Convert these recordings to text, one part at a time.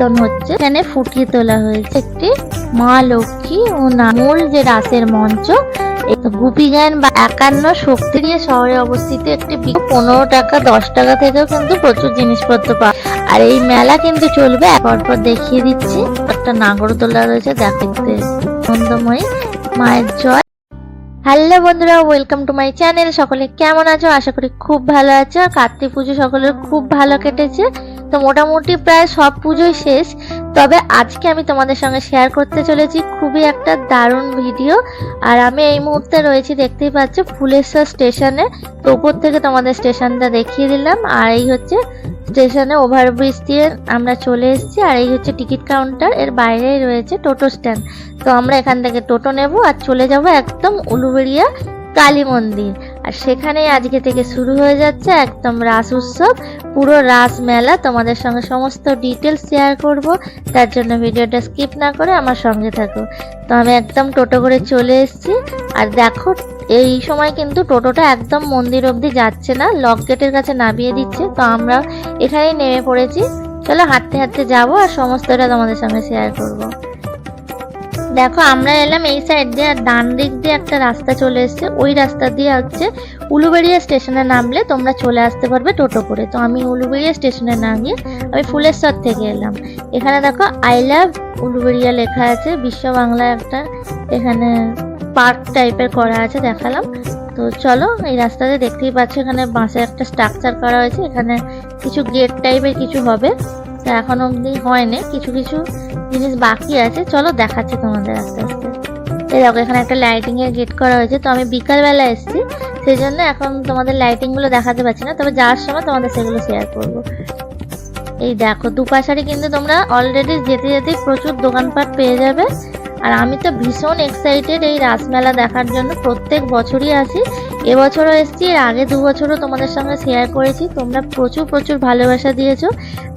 সংকীর্তন হচ্ছে। এখানে ফুটিয়ে তোলা হয়েছে একটি মা লক্ষ্মী ও নামুল যে রাসের মঞ্চ। এই গুপি বা একান্ন শক্তি নিয়ে শহরে অবস্থিত একটি পনেরো টাকা, দশ টাকা থেকেও কিন্তু প্রচুর জিনিসপত্র পাওয়া আর এই মেলা কিন্তু চলবে। পরপর দেখিয়ে দিচ্ছি। একটা নাগরদোলা রয়েছে, দেখতে আনন্দময়ী মায়ের জয়। হ্যালো বন্ধুরা ওয়েলকাম টু মাই চ্যানেল সকলে কেমন আছো? আশা করি খুব ভালো আছো। কার্তিক পুজো সকলের খুব ভালো কেটেছে। তো মোটামুটি প্রায় সব পুজোই শেষ। তবে আজকে আমি তোমাদের সঙ্গে শেয়ার করতে চলেছি খুবই একটা দারুণ ভিডিও আর আমি এই মুহূর্তে রয়েছি দেখতেই পাচ্ছ ফুলেশ্বর স্টেশনে তো উপর থেকে তোমাদের স্টেশনটা দেখিয়ে দিলাম, আর এই হচ্ছে স্টেশনে ওভারব্রিজ দিয়ে আমরা চলে এসেছি, আর এই হচ্ছে টিকিট কাউন্টার এর বাইরেই রয়েছে টোটো স্ট্যান্ড তো আমরা এখান থেকে টোটো নেব, আর চলে যাব একদম উলুবেড়িয়া কালী মন্দির। আর সেখানেই আজকে থেকে শুরু হয়ে যাচ্ছে একদম রাস উৎসব। পুরো রাস মেলা তোমাদের সঙ্গে সমস্ত ডিটেলস শেয়ার করব। তার জন্য ভিডিওটা স্কিপ না করে আমার সঙ্গে থাকো। তো আমি একদম টোটো করে চলে এসেছি। আর দেখো, এই সময় কিন্তু টোটোটা একদম মন্দির অবধি যাচ্ছে না লক গেটের কাছে নামিয়ে দিচ্ছে। তো আমরা এখানেই নেমে পড়েছি। চলো হাঁটতে হাঁটতে যাব আর সমস্তটা তোমাদের সঙ্গে শেয়ার করব। দেখো, আমরা এলাম এই সাইড দিয়ে আর ডান দিক দিয়ে একটা রাস্তা চলে এসেছে। ওই রাস্তা দিয়ে হচ্ছে উলুবেড়িয়া স্টেশনে নামলে তোমরা চলে আসতে পারবে টোটো করে। তো আমি উলুবেড়িয়া স্টেশনে নামিয়ে আমি ফুলেশ্বর থেকে এলাম। এখানে দেখো আই লাভ উলুবেড়িয়া লেখা আছে। বিশ্ব বাংলায় একটা এখানে পার্ক টাইপের করা আছে, দেখালাম। তো চলো, এই রাস্তাতে দেখতেই পাচ্ছ, এখানে বাঁশের একটা স্ট্রাকচার করা হয়েছে। এখানে কিছু গেট টাইপের কিছু হবে। তো এখন অবধি হয়নি, কিছু কিছু জিনিস বাকি আছে। চলো দেখাচ্ছি তোমাদের আস্তে আস্তে। এই দেখো, এখানে একটা লাইটিং এর গেট করা হয়েছে। তো আমি বিকালবেলা এসেছি সেই জন্য এখন তোমাদের লাইটিংগুলো দেখাতে পারছি না। তবে যাওয়ার সময় তোমাদের সেগুলো শেয়ার করব। এই দেখো, দুপাশারি কিন্তু তোমরা অলরেডি যেতে যেতে প্রচুর দোকানপাট পেয়ে যাবে। আর আমি তো ভীষণ এক্সাইটেড এই রাসমেলা দেখার জন্য। প্রত্যেক বছরই আসি। এবছরও এসেছি, এর আগে দু বছরও তোমাদের সঙ্গে শেয়ার করেছি। তোমরা প্রচুর প্রচুর ভালোবাসা দিয়েছ।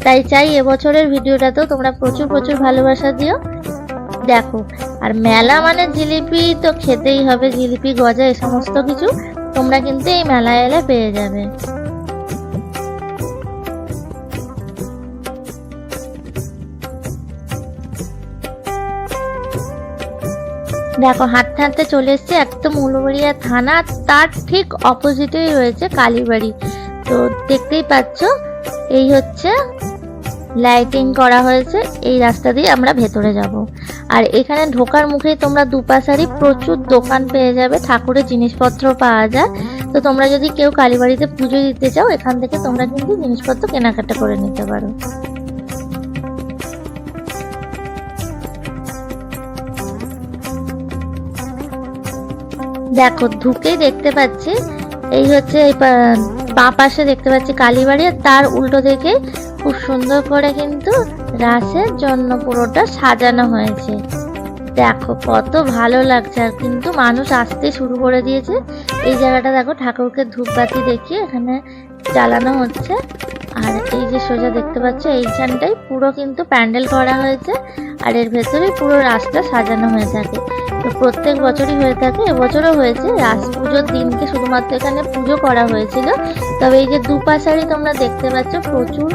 তাই চাই এবছরের ভিডিওটাতেও তোমরা প্রচুর প্রচুর ভালোবাসা দিও। দেখো, আর মেলা মানে জিলিপি তো খেতেই হবে। জিলিপি, গজা, এ সমস্ত কিছু তোমরা কিন্তু এই মেলায় এলে পেয়ে যাবে। দেখো, হাঁটতে হাঁটতে চলে এসছে একদম উলুবেড়িয়া থানা তার ঠিক অপোজিটেই রয়েছে কালীবাড়ি। তো দেখতেই পাচ্ছ, এই হচ্ছে লাইটিং করা হয়েছে, এই রাস্তা দিয়ে আমরা ভেতরে যাব। আর এখানে ঢোকার মুখেই তোমরা দুপাশারি প্রচুর দোকান পেয়ে যাবে, ঠাকুরের জিনিসপত্র পাওয়া যায়। তো তোমরা যদি কেউ কালীবাড়িতে পুজো দিতে চাও, এখান থেকে তোমরা কিন্তু জিনিসপত্র কেনাকাটা করে নিতে পারো। দেখো ঢুকেই দেখতে পাচ্ছি। এই হচ্ছে এই বাঁ পাশে দেখতে পাচ্ছি কালীবাড়ি, আর তার উল্টো দিকে খুব সুন্দর করে কিন্তু রাসের জন্য পুরোটা সাজানো হয়েছে। দেখো, কত ভালো লাগছে। আর কিন্তু মানুষ আসতে শুরু করে দিয়েছে। এই জায়গাটা দেখো, ঠাকুরকে ধূপবাতি দেখিয়ে এখানে জ্বালানো হচ্ছে। আর এই যে সোজা দেখতে পাচ্ছ এইখানটাই পুরো কিন্তু প্যান্ডেল করা হয়েছে আর এর ভেতরে পুরো রাস্তা সাজানো হয়ে থাকে। তো প্রত্যেক বছরই হয়ে থাকে। এবছরও হয়েছে। রাস পুজোর দিনকে শুধুমাত্র এখানে পুজো করা হয়েছিল। তবে এই যে দুপাশারি তোমরা দেখতে পাচ্ছ, প্রচুর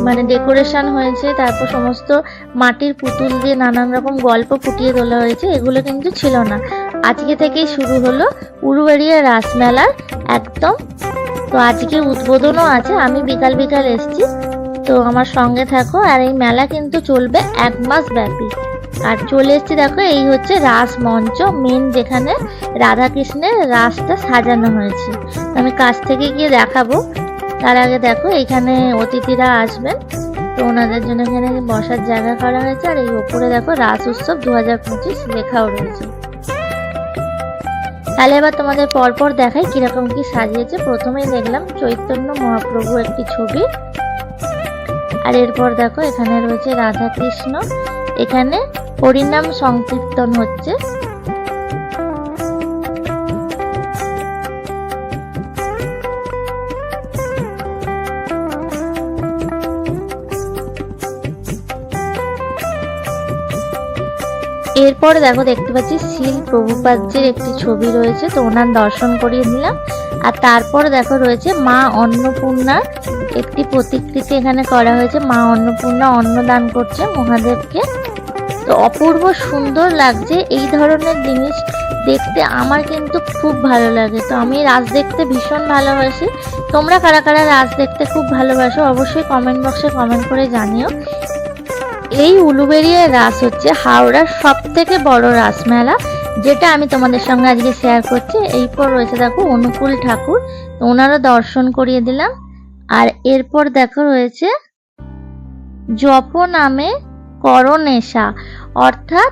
মানে ডেকোরেশন হয়েছে। তারপর সমস্ত মাটির পুতুল দিয়ে নানান রকম গল্প ফুটিয়ে তোলা হয়েছে। এগুলো কিন্তু ছিল না। আজকে থেকেই শুরু হলো উলুবেড়িয়া রাসমেলার একদম তো আজকে উদ্বোধনও আছে, আমি বিকাল বিকাল এসেছি। তো আমার সঙ্গে থাকো, আর এই মেলা কিন্তু চলবে এক মাস ব্যাপী। আর চলে এসেছি, দেখো, এই হচ্ছে রাস মঞ্চ মেন যেখানে রাধা কৃষ্ণের রাসটা সাজানো হয়েছে। আমি কাছ থেকে গিয়ে দেখাবো। তার আগে দেখো, এখানে অতিথিরা আসবেন। তো ওনাদের জন্য এখানে বসার জায়গা করা হয়েছে, আর এই ওপরে দেখো রাস উৎসব দু হাজার পঁচিশ লেখাও রয়েছে। তাহলে এবার তোমাদের পরপর দেখাই কীরকম কি সাজিয়েছে। প্রথমেই দেখলাম চৈতন্য মহাপ্রভু একটি ছবি। আর এরপর দেখো এখানে রয়েছে রাধা কৃষ্ণ এখানে হরিনাম সংকীর্তন হচ্ছে। এরপর দেখো দেখতে পাচ্ছি শিল প্রভুপাদ্যের একটি ছবি রয়েছে, তো ওনার দর্শন করিয়ে নিলাম। আর তারপর দেখো রয়েছে মা অন্নপূর্ণার একটি প্রতিকৃতি এখানে করা হয়েছে। মা অন্নপূর্ণা অন্ন দান করছে মহাদেবকে। তো অপূর্ব সুন্দর লাগছে এই ধরনের জিনিস দেখতে, আমার কিন্তু খুব ভালো লাগে। তো আমি রাজ দেখতে ভীষণ ভালোবাসি। তোমরা কারা কারা রাজ দেখতে খুব ভালোবাসো অবশ্যই কমেন্ট বক্সে কমেন্ট করে জানিও। এই উলুবেরিয়া রাস হচ্ছে, হাওড়ার সব থেকে বড় রাসমেলা, যেটা আমি তোমাদের সঙ্গে আজকে শেয়ার করছি। এই পর রয়েছে দেখো অনুকূল ঠাকুর, ওনারও দর্শন করিয়ে দিলাম। আর এরপর দেখো রয়েছে জপ নামে করণেশা, অর্থাৎ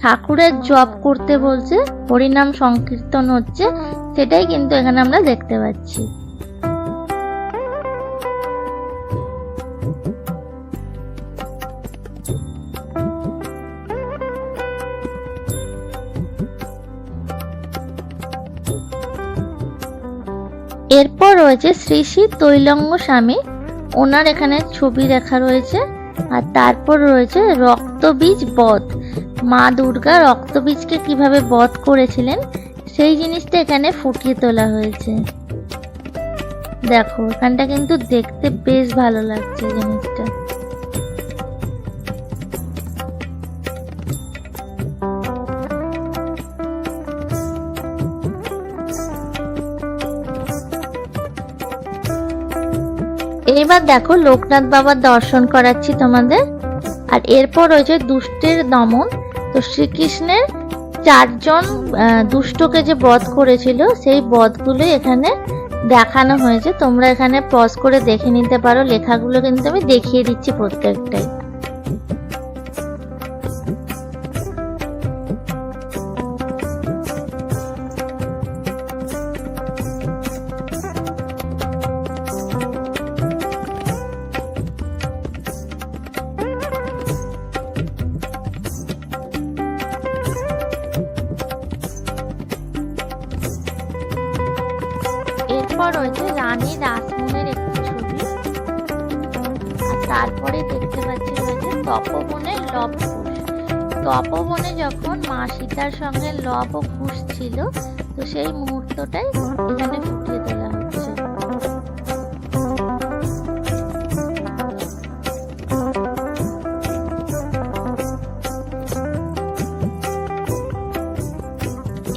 ঠাকুরের জপ করতে বলছে, হরিনাম সংকীর্তন হচ্ছে, সেটাই কিন্তু এখানে আমরা দেখতে পাচ্ছি। রয়েছে শ্রী শ্রী তৈলঙ্গ স্বামী। ওনার এখানে ছবি দেখা রয়েছে। আর তারপর রয়েছে রক্তবীজ বধ। মা দুর্গা রক্তবীজকে কীভাবে বধ করেছিলেন, সেই জিনিসটা এখানে ফুটিয়ে তোলা হয়েছে। দেখো, এখানটা কিন্তু দেখতে বেশ ভালো লাগছে জিনিসটা। এবার দেখো লোকনাথ বাবার দর্শন করাচ্ছি তোমাদের। আর এরপর রয়েছে দুষ্টের দমন। তো শ্রীকৃষ্ণের চারজন দুষ্টকে যে বধ করেছিল, সেই বধগুলো এখানে দেখানো হয়েছে। তোমরা এখানে পজ করে দেখে নিতে পারো। লেখাগুলো কিন্তু আমি দেখিয়ে দিচ্ছি প্রত্যেকটাই।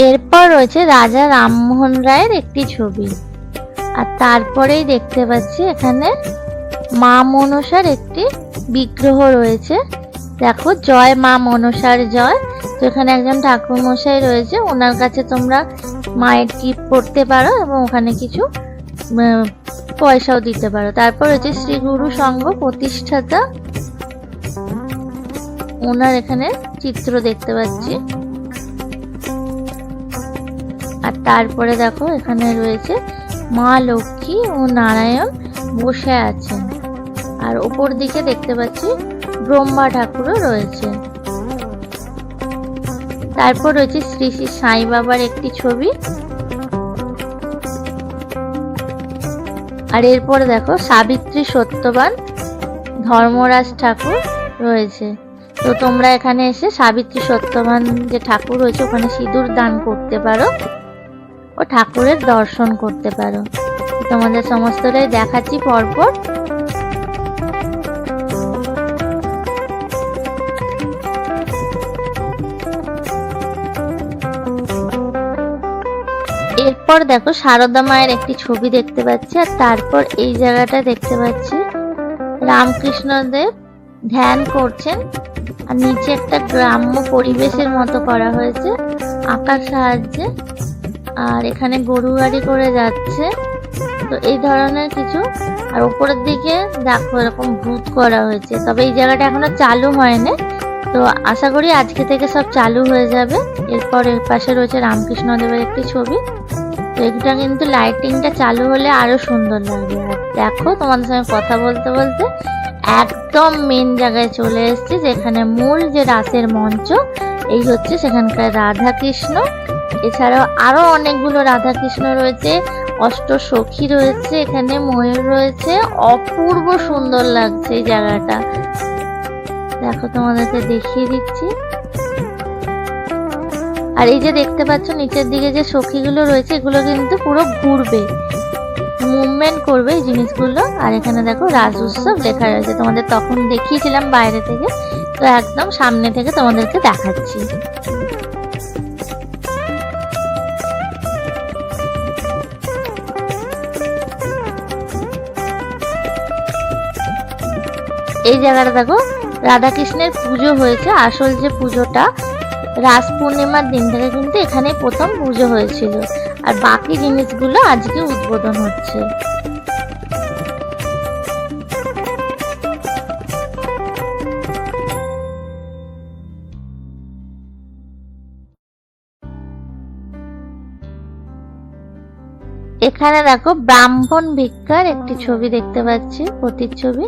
এরপর রয়েছে রাজা রামমোহন রায়ের একটি ছবি। আর তারপরেই দেখতে পাচ্ছি এখানে মা মনসার একটি বিগ্রহ রয়েছে। দেখো, জয় মা মনসার জয়। তো এখানে একজন ঠাকুর মশাই রয়েছে। ওনার কাছে তোমরা মায়ের টিপ পড়তে পারো এবং ওখানে কিছু পয়সাও দিতে পারো। তারপর হচ্ছে শ্রী গুরু সংঘ প্রতিষ্ঠাতা। ওনার এখানে চিত্র দেখতে পাচ্ছি। আর তারপরে দেখো এখানে রয়েছে মা লক্ষ্মী ও নারায়ণ বসে আছেন। আর উপর দিকে দেখতে পাচ্ছি ব্রহ্মা ঠাকুরও রয়েছে। তারপর রয়েছে শ্রী শ্রী সাই বাবার একটি ছবি। আর এরপরে দেখো সাবিত্রী সত্যবান ধর্মরাজ ঠাকুর রয়েছে। তো তোমরা এখানে এসে সাবিত্রী সত্যবান যে ঠাকুর রয়েছে, ওখানে সিঁদুর দান করতে পারো। ও ঠাকুরের দর্শন করতে পারো। তোমাদের সমস্তটাই দেখাচ্ছি পরপর। এরপর দেখো সারদা মায়ের একটি ছবি দেখতে পাচ্ছি, আর তারপর এই জায়গাটা দেখতে পাচ্ছি। রামকৃষ্ণদেব ধ্যান করছেন, আর নিচে একটা গ্রাম্য পরিবেশের মতো করা হয়েছে, আঁকার সাহায্যে। আর এখানে গরু গাড়ি করে যাচ্ছে। তো এই ধরনের কিছু। আর উপরের দিকে দেখো এরকম ভূত করা হয়েছে। তবে এই জায়গাটা এখনও চালু হয়নি। তো আশা করি আজকে থেকে সব চালু হয়ে যাবে। এরপর এর পাশে রয়েছে রামকৃষ্ণ দেবের একটি ছবি। তো এটা কিন্তু লাইটিংটা চালু হলে আরও সুন্দর লাগবে। আর দেখো তোমাদের সঙ্গে কথা বলতে বলতে একদম মেন জায়গায় চলে এসেছি, যেখানে মূল যে রাসের মঞ্চ, এই হচ্ছে সেখানকার রাধা কৃষ্ণ এছাড়াও আরও অনেকগুলো রাধা কৃষ্ণ রয়েছে অষ্ট সখী রয়েছে, এখানে ময়ূর রয়েছে। অপূর্ব সুন্দর লাগছে এই জায়গাটা। দেখো তোমাদেরকে দেখিয়ে দিচ্ছি। আর এই যে দেখতে পাচ্ছ, নিচের দিকে যে সখীগুলো রয়েছে, এগুলো কিন্তু পুরো ঘুরবে। মুভমেন্ট করবে এই জিনিসগুলো। আর এখানে দেখো রাজ উৎসব লেখা রয়েছে। তোমাদের তখন দেখিয়েছিলাম বাইরে থেকে। তো একদম সামনে থেকে তোমাদেরকে দেখাচ্ছি। এই জায়গাটা দেখো, রাধাকৃষ্ণের পুজো হয়েছে, আসল যে পুজোটা, রাস পূর্ণিমার দিন থেকে কিন্তু এখানে প্রথম পুজো হয়েছিল। আর বাকি জিনিসগুলো আজকে উদ্বোধন হচ্ছে। এখানে দেখো ব্রাহ্মণ ভিক্ষার একটি ছবি দেখতে পাচ্ছি, প্রতিচ্ছবি।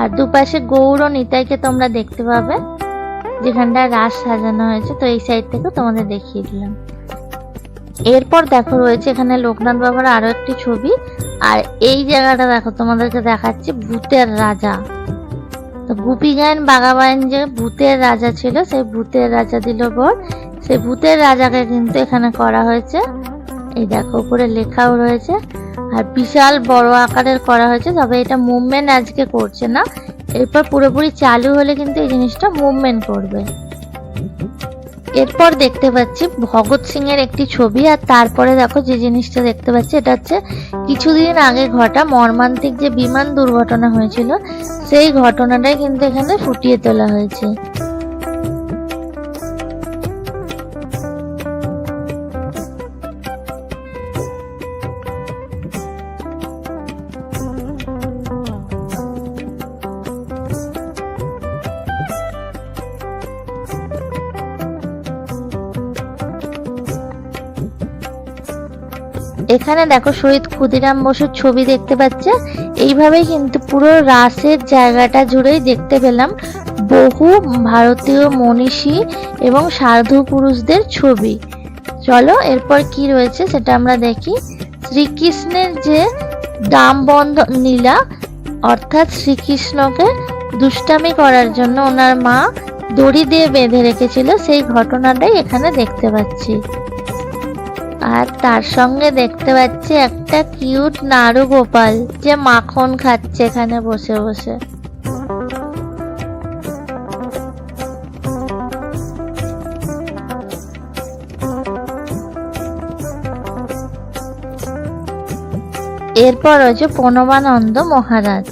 আর দুপাশে গৌর ও নিতাইকে তোমরা দেখতে পাবে যেখানটা রাস সাজানো হয়েছে, তো এই সাইড থেকে তোমাদের দেখিয়ে দিলাম। এরপর দেখো রয়েছে এখানে লোকনাথ বাবার আরও একটি ছবি, আর এই জায়গাটা দেখো, তোমাদেরকে দেখাচ্ছি ভূতের রাজা। তো গুপি গায়ন বাগাবায়ন যে ভূতের রাজা ছিল, সেই ভূতের রাজা দিল বর। সেই ভূতের রাজাকে কিন্তু এখানে করা হয়েছে। এই দেখো, উপরে লেখাও রয়েছে। আর বিশাল বড় আকারের করা হয়েছে, তবে এটা মুভমেন্ট আজকে করছে না। এরপর পুরোপুরি চালু হলে কিন্তু এই জিনিসটা মুভমেন্ট করবে। এরপর দেখতে পাচ্ছি ভগৎ সিং এর একটি ছবি, আর তারপরে দেখো যে জিনিসটা দেখতে পাচ্ছি, এটা হচ্ছে কিছুদিন আগে ঘটা মর্মান্তিক যে বিমান দুর্ঘটনা হয়েছিল, সেই ঘটনাটাই কিন্তু এখানে ফুটিয়ে তোলা হয়েছে। এখানে দেখো শহীদ ক্ষুদিরাম বসুর ছবি দেখতে পাচ্ছে। এইভাবেই কিন্তু পুরো রাসের জায়গাটা জুড়েই দেখতে পেলাম। বহু ভারতীয় মনীষী এবং সাধু পুরুষদের ছবি। চলো, এরপর কি রয়েছে সেটা আমরা দেখি। শ্রীকৃষ্ণের যে দাম বন্ধ নীলা অর্থাৎ শ্রীকৃষ্ণকে দুষ্টামি করার জন্য ওনার মা দড়ি দিয়ে বেঁধে রেখেছিল, সেই ঘটনাটাই এখানে দেখতে পাচ্ছি। আর তার সঙ্গে দেখতে পাচ্ছি একটা কিউট নাড়ু গোপাল যে মাখন খাচ্ছে এখানে বসে বসে। এরপর রয়েছে প্রণবানন্দ মহারাজ।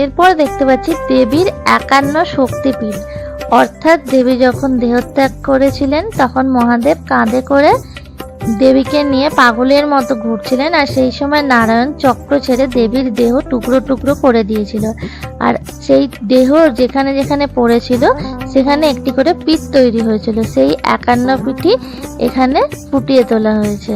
এরপর দেখতে পাচ্ছি দেবীর একান্ন শক্তিপীঠ। অর্থাৎ দেবী যখন দেহত্যাগ করেছিলেন, তখন মহাদেব কাঁধে করে দেবীকে নিয়ে পাগলের মতো ঘুরছিলেন আর সেই সময় নারায়ণ চক্র ছেড়ে দেবীর দেহ টুকরো টুকরো করে দিয়েছিল। আর সেই দেহ যেখানে যেখানে পড়েছিল, সেখানে একটি করে পিঠ তৈরি হয়েছিল। সেই একান্ন পিঠি এখানে ফুটিয়ে তোলা হয়েছে।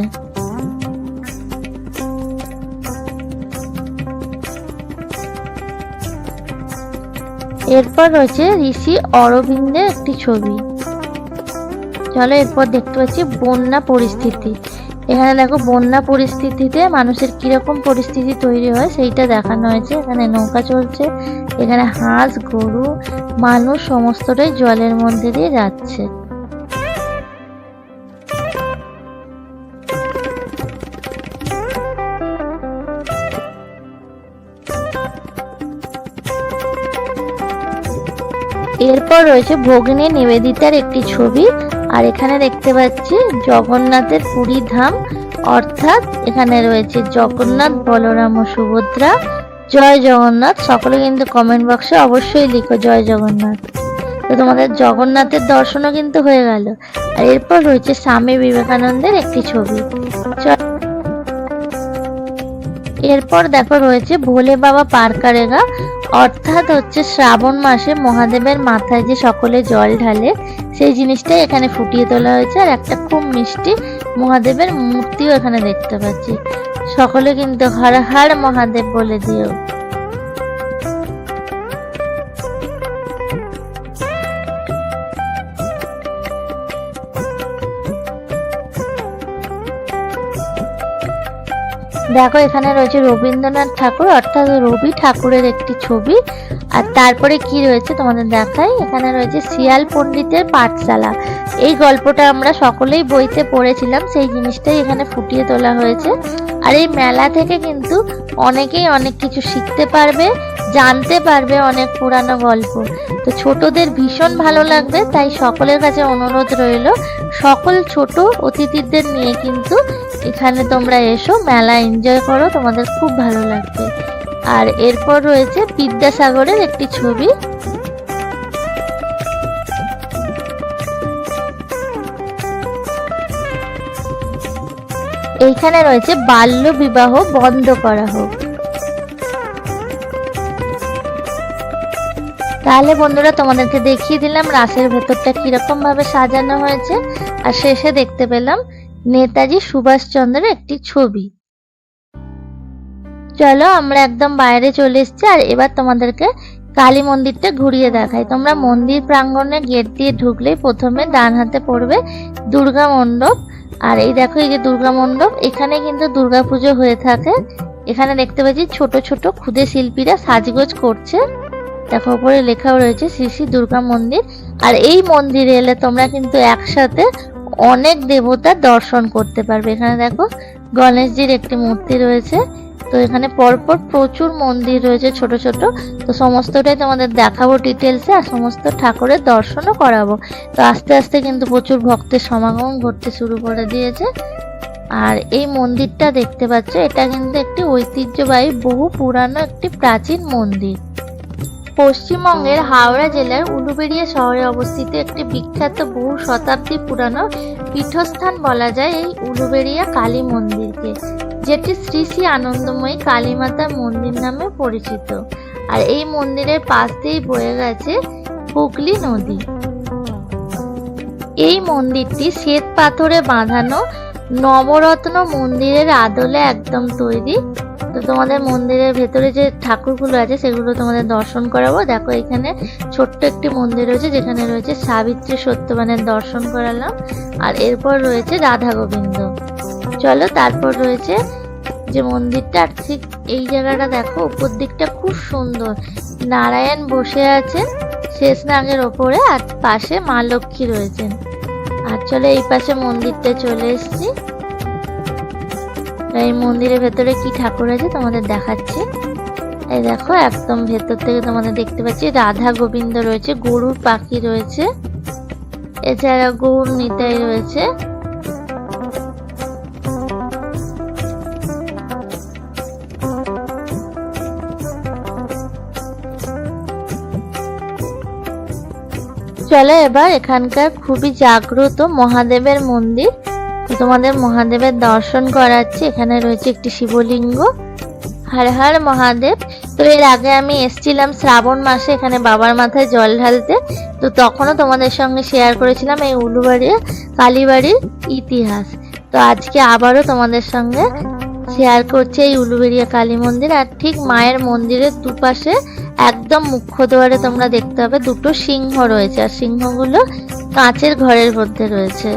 এরপর রয়েছে ঋষি অরবিন্দের একটি ছবি। চলো এরপর দেখতে পাচ্ছি বন্যা পরিস্থিতি। এখানে দেখো বন্যা পরিস্থিতিতে মানুষের কীরকম পরিস্থিতি তৈরি হয় সেইটা দেখানো হয়েছে। এখানে নৌকা চলছে, এখানে হাঁস, গরু, মানুষ সমস্তটাই জলের মধ্যে দিয়ে যাচ্ছে। এরপর রয়েছে ভগিনী নিবেদিতার একটি ছবি, আর এখানে দেখতে পাচ্ছি জগন্নাথের পুরী ধাম, অর্থাৎ এখানে রয়েছে জগন্নাথ বলরাম ও সুভদ্রা। জয় জগন্নাথ, সকলে কিন্তু কমেন্ট বক্সে অবশ্যই লিখো জয় জগন্নাথ। তো তোমাদের জগন্নাথের দর্শনও কিন্তু হয়ে গেল। আর এরপর রয়েছে স্বামী বিবেকানন্দের একটি ছবি। এরপর দেখো রয়েছে ভোলে বাবা পার কারেগা অর্থাৎ হচ্ছে শ্রাবণ মাসে মহাদেবের মাথায় যে সকলে জল ঢালে, সেই জিনিসটাই এখানে ফুটিয়ে তোলা হয়েছে। আর একটা খুব মিষ্টি মহাদেবের মূর্তিও এখানে দেখতে পাচ্ছি। সকলে কিন্তু হর হর মহাদেব বলে দিও। দেখো, এখানে রয়েছে রবীন্দ্রনাথ ঠাকুর, অর্থাৎ রবি ঠাকুরের একটি ছবি। আর তারপরে কি রয়েছে তোমাদের দেখাই? এখানে রয়েছে শিয়াল পণ্ডিতের পাঠশালা। এই গল্পটা আমরা সকলেই বইতে পড়েছিলাম, সেই জিনিসটাই এখানে ফুটিয়ে তোলা হয়েছে। আর এই মেলা থেকে কিন্তু অনেকেই অনেক কিছু শিখতে পারবে, জানতে পারবে অনেক পুরানো গল্প। তো ছোটদের ভীষণ ভালো লাগবে, তাই সকলের কাছে অনুরোধ রইল, সকল ছোট অতিথিদের নিয়ে কিন্তু এখানে তোমরা এসো, মেলা এনজয় করো, তোমাদের খুব ভালো লাগবে। আর এরপর রয়েছে বিদ্যাসাগরের একটি ছবি। এইখানে রয়েছে বাল্য বিবাহ বন্ধ করা হোক। তাহলে বন্ধুরা, তোমাদেরকে দেখিয়ে দিলাম রাসের ভেতরটা কীরকম ভাবে সাজানো হয়েছে। আর শেষে দেখতে পেলাম নেতাজি সুভাষচন্দ্রের একটি ছবি। চলো আমরা একদম বাইরে চলে এসেছি আর এবার তোমাদেরকে কালী মন্দিরটা ঘুরিয়ে দেখাই। তোমরা মন্দির প্রাঙ্গণে গেট দিয়ে ঢুকলেই প্রথমে ডান হাতে পড়বে দুর্গা মণ্ডপ। আর এই দেখো, এই যে দুর্গা মণ্ডপ, এখানে কিন্তু দুর্গা পুজো হয়ে থাকে। এখানে দেখতে পাচ্ছি ছোট ছোট ক্ষুদে শিল্পীরা সাজগোজ করছে। দেখো, উপরে লেখাও রয়েছে শ্রী শ্রী দুর্গা মন্দির। আর এই মন্দিরে এলে তোমরা কিন্তু একসাথে অনেক দেবতার দর্শন করতে পারবে। এখানে দেখো গণেশজির একটি মূর্তি রয়েছে। তো এখানে পরপর প্রচুর মন্দির রয়েছে ছোট ছোট। তো সমস্তটাই তোমাদের দেখাবো ডিটেলসে আর সমস্ত ঠাকুরের দর্শনও করাবো। তো আস্তে আস্তে কিন্তু প্রচুর ভক্তের সমাগম ঘটতে শুরু করে দিয়েছে। আর এই মন্দিরটা দেখতে পাচ্ছ, এটা কিন্তু একটি ঐতিহ্যবাহী, বহু পুরানো একটি প্রাচীন মন্দির। পশ্চিমবঙ্গের হাওড়া জেলার উলুবেড়িয়া শহরে অবস্থিত একটি বিখ্যাত বহু শতাব্দী পুরানো পীঠস্থান বলা যায় এই উলুবেড়িয়া কালী মন্দিরকে, যেটি শ্রী শ্রী আনন্দময়ী কালী মাতার মন্দির নামে পরিচিত। আর এই মন্দিরের পাশ দিয়েই বয়ে গেছে হুগলি নদী। এই মন্দিরটি শ্বেত পাথরে বাঁধানো নবরত্ন মন্দিরের আদলে একদম তৈরি। তো তোমাদের মন্দিরের ভেতরে যে ঠাকুরগুলো আছে, সেগুলো তোমাদের দর্শন করাবো। দেখো, এখানে ছোট্ট একটি মন্দির রয়েছে, যেখানে রয়েছে সাবিত্রী সত্যবানের দর্শন করালাম। আর এরপর রয়েছে রাধা গোবিন্দ। চলো, তারপর রয়েছে যে মন্দিরটা, আর ঠিক এই জায়গাটা দেখো, উপর দিকটা খুব সুন্দর। নারায়ণ বসে আছেন শেষ নাগের ওপরে, আর পাশে মা লক্ষ্মী রয়েছেন। আর চলো, এই পাশে মন্দিরটা চলে এসেছি। এই মন্দিরের ভেতরে কি ঠাকুর আছে তোমাদের দেখাচ্ছি। এই দেখো, একদম ভেতর থেকে তোমাদের দেখতে পাচ্ছি, রাধা গোবিন্দ রয়েছে, গরুর পাখি রয়েছে, এছাড়া গৌর নিতাই রয়েছে। চলে এবার এখানকার খুবই জাগ্রত মহাদেবের মন্দির। তোমাদের মহাদেবের দর্শন করাচ্ছি। এখানে রয়েছে একটি শিবলিঙ্গ। হর হর মহাদেব। তো এর আগে আমি এসছিলাম শ্রাবণ মাসে এখানে বাবার মাথায় জল ঢালতে। তো তখনও তোমাদের সঙ্গে শেয়ার করেছিলাম এই উলুবাড়ির, কালীবাড়ির ইতিহাস। তো আজকে আবারও তোমাদের সঙ্গে শেয়ার করছে এই উলুবেড়িয়া কালী মন্দির। আর ঠিক মায়ের মন্দিরের দুপাশে একদম মুখ্য দুয়ারে তোমরা দেখতে পাবে দুটো সিংহ রয়েছে। আর সিংহগুলো কাঁচের ঘরের মধ্যে রয়েছে।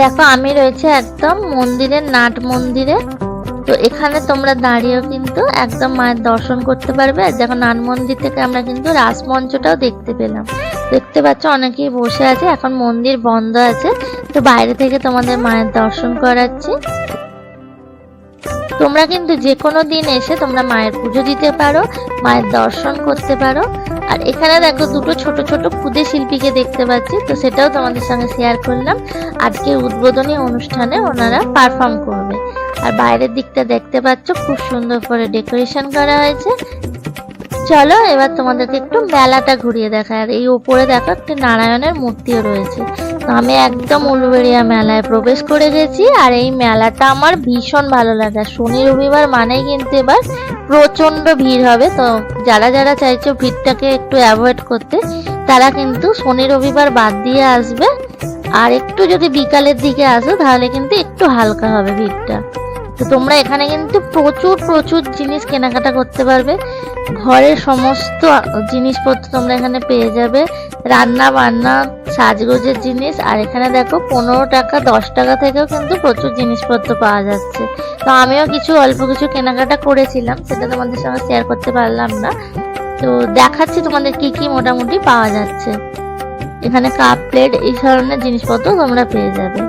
দেখো, আমি রয়েছে একদম মন্দিরের নাট মন্দিরে। তো এখানে তোমরা দাঁড়িয়েও কিন্তু একদম মায়ের দর্শন করতে পারবে। আর দেখো, নাট মন্দির থেকে আমরা কিন্তু রাসমঞ্চটাও দেখতে পেলাম। দেখতে পাচ্ছ, অনেকেই বসে আছে। এখন মন্দির বন্ধ আছে। তো বাইরে থেকে তোমাদের মায়ের দর্শন করাচ্ছি। তোমরা কিন্তু যে কোনো দিন এসে তোমরা মায়ের পুজো দিতে পারো, মায়ের দর্শন করতে পারো। আর এখানে দেখো দুটো ছোট ছোট ক্ষুদে শিল্পীকে দেখতে পাচ্ছি, তো সেটাও তোমাদের সঙ্গে শেয়ার করলাম। আজকে উদ্বোধনী অনুষ্ঠানে ওনারা পারফর্ম করবে। আর বাইরের দিকটা দেখতে পাচ্ছ, খুব সুন্দর করে ডেকোরেশন করা হয়েছে। চলো এবার তোমাদেরকে একটু মেলাটা ঘুরিয়ে দেখায় আর এই উপরে দেখো একটি নারায়ণের মূর্তিও রয়েছে। আমি একদম উলুবেড়িয়া মেলায় প্রবেশ করে গেছি আর এই মেলাটা আমার ভীষণ ভালো লাগে। শনি, রবিবার মানেই কিন্তু এবার প্রচণ্ড ভিড় হবে। তো যারা যারা চাইছো ভিড়টাকে একটু অ্যাভয়েড করতে, তারা কিন্তু শনি, রবিবার বাদ দিয়ে আসবে। আর একটু যদি বিকালের দিকে আসো, তাহলে কিন্তু একটু হালকা হবে ভিড়টা। তো তোমরা এখানে কিন্তু প্রচুর প্রচুর জিনিস কেনাকাটা করতে পারবে। ঘরের সমস্ত জিনিসপত্র তোমরা এখানে পেয়ে যাবে। রান্না বান্না সাজগোজের জিনিস, আর এখানে দেখো পনেরো টাকা, দশ টাকা থেকেও কিন্তু প্রচুর জিনিসপত্র পাওয়া যাচ্ছে। তো আমিও কিছু, অল্প কিছু কেনাকাটা করেছিলাম, সেটা তোমাদের সঙ্গে শেয়ার করতে পারলাম না। তো দেখাচ্ছি তোমাদের কি কি মোটামুটি পাওয়া যাচ্ছে। এখানে কাপ প্লেট এই ধরনের জিনিসপত্র তোমরা পেয়ে যাবে।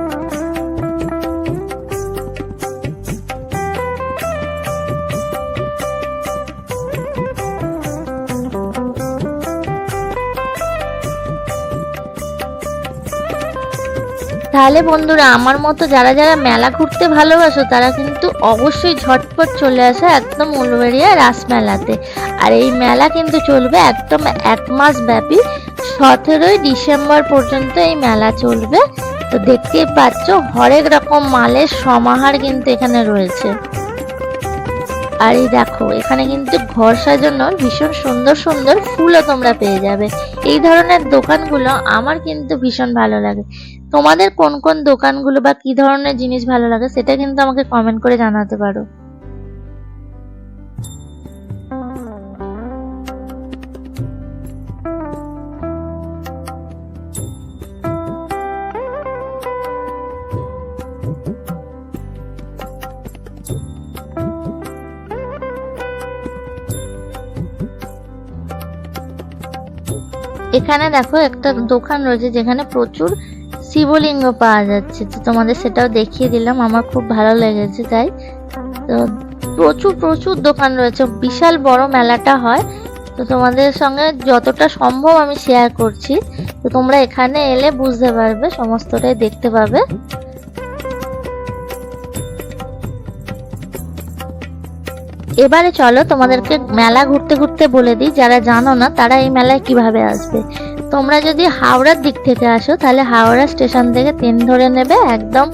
তাহলে বন্ধুরা, আমার মতো যারা যারা মেলা ঘুরতে ভালোবাসো, তারা কিন্তু অবশ্যই ঝটপট চলে আসে একদম উলুবেড়িয়া রাস মেলাতে। আর এই মেলা কিন্তু চলবে একদম এক মাস ব্যাপী। সতেরোই ডিসেম্বর পর্যন্ত এই মেলা চলবে। তো দেখতেই পাচ্ছ, হরেক রকম মালের সমাহার কিন্তু এখানে রয়েছে। আর এই দেখো, এখানে কিন্তু ঘর সাজানোর ভীষণ সুন্দর সুন্দর ফুলও তোমরা পেয়ে যাবে। এই ধরনের দোকানগুলো আমার কিন্তু ভীষণ ভালো লাগে। তোমাদের কোন কোন দোকানগুলো বা কি ধরনের জিনিস ভালো লাগে সেটা কিন্তু আমাকে কমেন্ট করে জানাতে পারো। এখানে দেখো একটা দোকান রয়েছে যেখানে প্রচুর শিবলিঙ্গ পাওয়া যাচ্ছে। তো তোমাদের সেটাও দেখিয়ে দিলাম, আমার খুব ভালো লেগেছে তাই। তো প্রচুর প্রচুর দোকান রয়েছে, বিশাল বড় মেলাটা হয়। তো তোমাদের সঙ্গে যতটা সম্ভব আমি শেয়ার করছি। তো তোমরা এখানে এলে বুঝতে পারবে, সমস্তটাই দেখতে পাবে। এবারে চলো তোমাদেরকে মেলা ঘুরতে ঘুরতে বলে দিই, যারা জানো না তারা এই মেলায় কীভাবে আসবে। তোমরা যদি হাওড়ার দিক থেকে আসো তাহলে হাওড়া স্টেশন থেকে ট্রেন ধরে নেবে একদম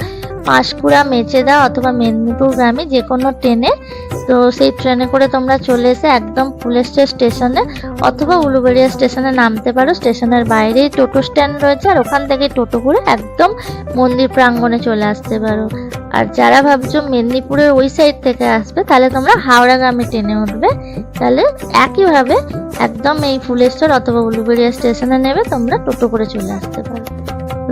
পাঁশকুড়া, মেচেদা অথবা মেদিনীপুর গ্রামে যে কোনো ট্রেনে, তো সেই ট্রেনে করে তোমরা চলে এসে একদম ফুলেস্টের স্টেশনে অথবা উলুবেড়িয়া স্টেশনে নামতে পারো। স্টেশনের বাইরেই টোটো স্ট্যান্ড রয়েছে আর ওখান থেকে টোটো করে একদম মন্দির প্রাঙ্গণে চলে আসতে পারো। আর যারা ভাবছ মেদিনীপুরের ওই সাইড থেকে আসবে, তাহলে তোমরা হাওড়াগামী ট্রেনে উঠবে। তাহলে একইভাবে একদম এই ফুলেশ্বর অথবা উলুবেড়িয়া স্টেশনে নেবে তোমরা টোটো করে চলে আসতে পারো।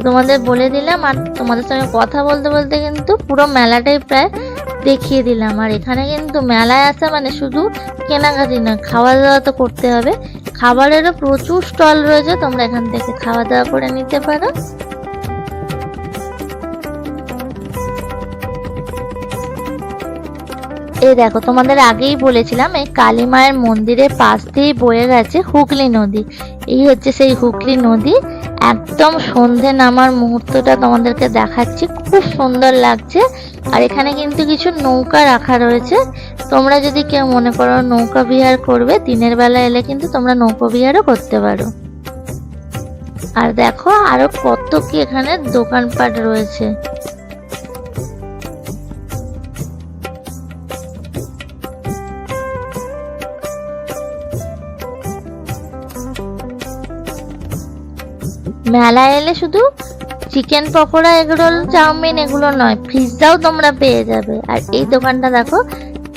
তোমাদের বলে দিলাম আর তোমাদের সঙ্গে কথা বলতে বলতে কিন্তু পুরো মেলাটাই প্রায় দেখিয়ে দিলাম। আর এখানে কিন্তু মেলায় আসা মানে শুধু কেনাকাটি না খাওয়া দাওয়া তো করতে হবে। খাবারেরও প্রচুর স্টল রয়েছে, তোমরা এখান থেকে খাওয়া দাওয়া করে নিতে পারো। এই দেখো, তোমাদের আগেই বলেছিলাম, এই কালী মায়ের মন্দিরের পাশ দিয়ে বয়ে গেছে হুগলি নদী। এই হচ্ছে সেই হুগলি নদী। একদম সন্ধে নামার মুহূর্তটা তোমাদেরকে দেখাচ্ছি। খুব সুন্দর লাগছে। আর এখানে কিন্তু কিছু নৌকা রাখা রয়েছে। তোমরা যদি কেউ মনে করো নৌকা বিহার করবে, দিনের বেলা এলে কিন্তু তোমরা নৌকা বিহারও করতে পারো। আর দেখো আরও কত কি এখানে দোকানপাট রয়েছে। মেলায় এলে শুধু চিকেন পকোড়া, এগরোল, চাউমিন এগুলো নয় পিৎজাও তোমরা পেয়ে যাবে। আর এই দোকানটা দেখো,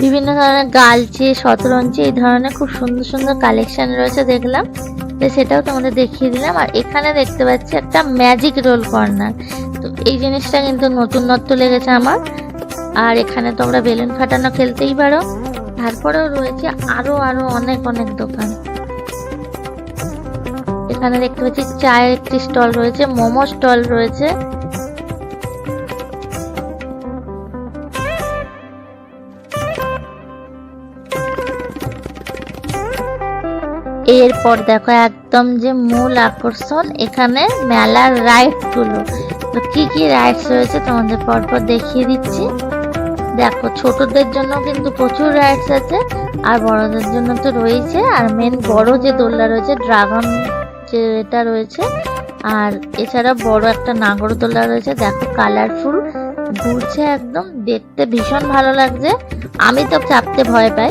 বিভিন্ন ধরনের গালচে শতরঞ্চি এই ধরনের খুব সুন্দর সুন্দর কালেকশন রয়েছে, দেখলাম। তো সেটাও তোমাদের দেখিয়ে দিলাম। আর এখানে দেখতে পাচ্ছি একটা ম্যাজিক রোল কর্নার তো এই জিনিসটা কিন্তু নতুনত্ব লেগেছে আমার। আর এখানে তোমরা বেলুন ফাটানো খেলতেই পারো। তারপরেও রয়েছে আরও আরও অনেক অনেক দোকান। এখানে দেখতে পাচ্ছি চায়ের একটি স্টল রয়েছে, মোমো স্টল রয়েছে। এরপর দেখো একদম যে মূল আকর্ষণ, এখানে মেলার রাইডসগুলো তো কি কি রাইডস রয়েছে তোমাদের পরপর দেখিয়ে দিচ্ছি। দেখো, ছোটদের জন্য কিন্তু প্রচুর রাইডস আছে, আর বড়দের জন্য তো রয়েছে। আর মেন বড় যে দোলনা রয়েছে ড্রাগন যেটা রয়েছে। আর এছাড়া বড় একটা নাগরদোলা রয়েছে। দেখো কালারফুল ঘুরছে একদম। দেখতে ভীষণ ভালো লাগছে। আমি তো চাপতে ভয় পাই।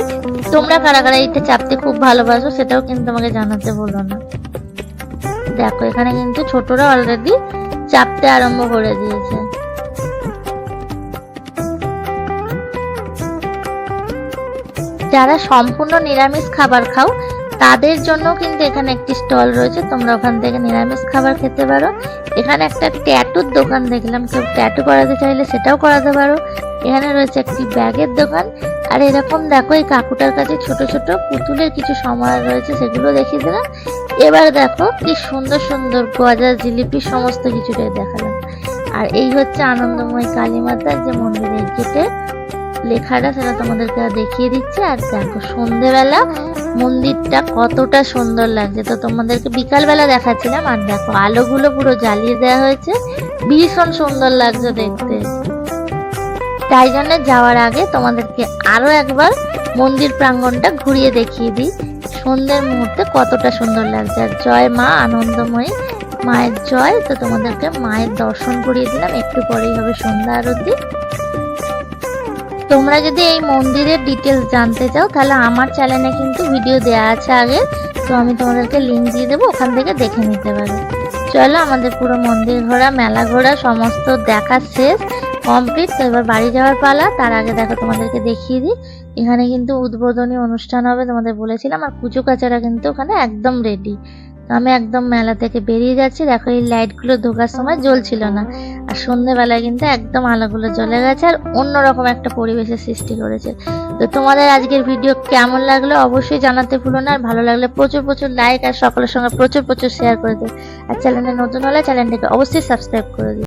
তোমরা কারা কারা এটা চাপতে খুব ভালোবাসো সেটাও কিন্তু আমাকে জানাতে বলো না। দেখো, এখানে কিন্তু ছোটরা অলরেডি চাপতে আরম্ভ করে দিয়েছে। যারা সম্পূর্ণ নিরামিষ খাবার খাও তাদের জন্য কিন্তু এখানে একটি স্টল রয়েছে। তোমরা ওখান থেকে নিরামিষ খাবার খেতে পারো। এখানে একটা ট্যাটুর দোকান দেখলাম। কেউ ট্যাটু করাতে চাইলে সেটাও করাতে পারো। এখানে রয়েছে একটি ব্যাগের দোকান। আর এরকম দেখো, এই কাকুটার কাছে ছোট ছোট পুতুলের কিছু সময় রয়েছে, সেগুলো দেখিয়ে দিলাম। এবার দেখো কি সুন্দর সুন্দর গজা, জিলিপি, সমস্ত কিছুটাই দেখালাম। আর এই হচ্ছে আনন্দময় কালী মাতার যে মন্দিরের গেটে লেখাটা সেটা তোমাদেরকে দেখিয়ে দিচ্ছে। আর দেখো, সন্ধেবেলা মন্দিরটা কতটা সুন্দর লাগছে। তো তোমাদেরকে বিকালবেলা দেখাচ্ছিলাম, আর দেখো, আলোগুলো পুরো জ্বালিয়ে দেওয়া হয়েছে। ভীষণ সুন্দর লাগছে দেখতে। তাই জন্য যাওয়ার আগে তোমাদেরকে আরও একবার মন্দির প্রাঙ্গণটা ঘুরিয়ে দেখিয়ে দিই। সন্ধ্যের মুহূর্তে কতটা সুন্দর লাগছে। আর জয় মা, আনন্দময়ী মায়ের জয়। তো তোমাদেরকে মায়ের দর্শন করিয়ে দিলাম। একটু পরেই হবে সন্ধ্যা আরতি। তোমরা যদি এই মন্দিরের ডিটেলস জানতে চাও, তাহলে আমার চ্যানেলে কিন্তু ভিডিও দেওয়া আছে আগে। তো আমি তোমাদেরকে লিঙ্ক দিয়ে দেবো, ওখান থেকে দেখে নিতে পারো। চলো আমাদের পুরো মন্দির ঘোরা, মেলা ঘোরা, সমস্ত দেখা শেষ কমপ্লিট তো এবার বাড়ি যাওয়ার পালা, তার আগে দেখো তোমাদেরকে দেখিয়ে দিই। এখানে কিন্তু উদ্বোধনী অনুষ্ঠান হবে, তোমাদের বলেছিলাম, আর কুচু কাচারা কিন্তু ওখানে একদম রেডি আমি একদম মেলা থেকে বেরিয়ে যাচ্ছি। দেখো এই লাইটগুলো ঢোকার সময় জ্বলছিল না। আর সন্ধ্যেবেলায় কিন্তু একদম আলোগুলো জ্বলে গেছে আর অন্যরকম একটা পরিবেশের সৃষ্টি করেছে। তো তোমাদের আজকের ভিডিও কেমন লাগল অবশ্যই জানাতে ভুলো না, আর ভালো লাগলে প্রচুর প্রচুর লাইক আর সকলের সঙ্গে প্রচুর প্রচুর শেয়ার করে দিও। আর চ্যানেলে নতুন হলে চ্যানেলটাকে অবশ্যই সাবস্ক্রাইব করে দিও।